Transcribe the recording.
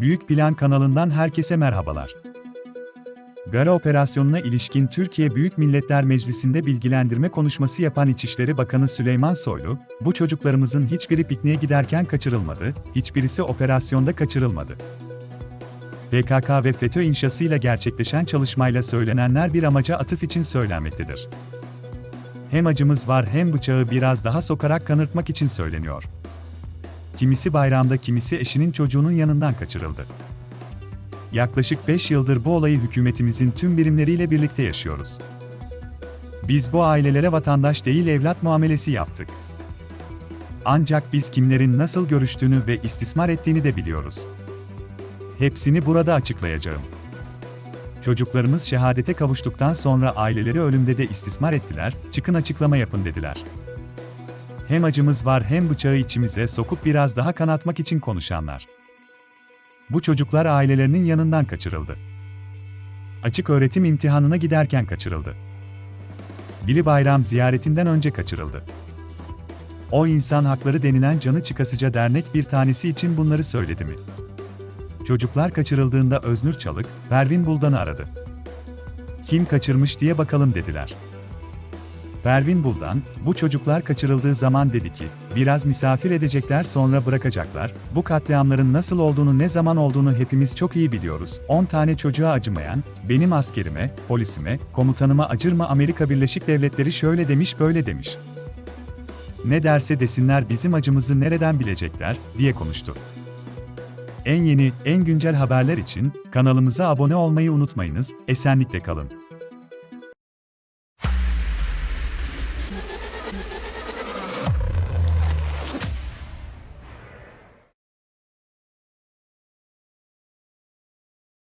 Büyük Plan kanalından herkese merhabalar. Gara operasyonuna ilişkin Türkiye Büyük Milletler Meclisi'nde bilgilendirme konuşması yapan İçişleri Bakanı Süleyman Soylu, bu çocuklarımızın hiçbiri pikniğe giderken kaçırılmadı, hiçbirisi operasyonda kaçırılmadı. PKK ve FETÖ inşasıyla gerçekleşen çalışmayla söylenenler bir amaca atıf için söylenmektedir. Hem acımız var hem bıçağı biraz daha sokarak kanırtmak için söyleniyor. Kimisi bayramda kimisi eşinin çocuğunun yanından kaçırıldı. Yaklaşık 5 yıldır bu olayı hükümetimizin tüm birimleriyle birlikte yaşıyoruz. Biz bu ailelere vatandaş değil evlat muamelesi yaptık. Ancak biz kimlerin nasıl görüştüğünü ve istismar ettiğini de biliyoruz. Hepsini burada açıklayacağım. Çocuklarımız şehadete kavuştuktan sonra aileleri ölümde de istismar ettiler, çıkın açıklama yapın dediler. Hem acımız var hem bıçağı içimize sokup biraz daha kanatmak için konuşanlar. Bu çocuklar ailelerinin yanından kaçırıldı. Açık öğretim imtihanına giderken kaçırıldı. Biri bayram ziyaretinden önce kaçırıldı. O insan hakları denilen canı çıkasıca dernek bir tanesi için bunları söyledi mi? Çocuklar kaçırıldığında Öznür Çalık, Pervin Buldan'ı aradı. Kim kaçırmış diye bakalım dediler. Pervin Buldan, bu çocuklar kaçırıldığı zaman dedi ki, biraz misafir edecekler sonra bırakacaklar, bu katliamların nasıl olduğunu ne zaman olduğunu hepimiz çok iyi biliyoruz, 10 tane çocuğa acımayan, benim askerime, polisime, komutanıma acır mı Amerika Birleşik Devletleri şöyle demiş böyle demiş. Ne derse desinler bizim acımızı nereden bilecekler, diye konuştu. En yeni, en güncel haberler için kanalımıza abone olmayı unutmayınız, esenlikle kalın.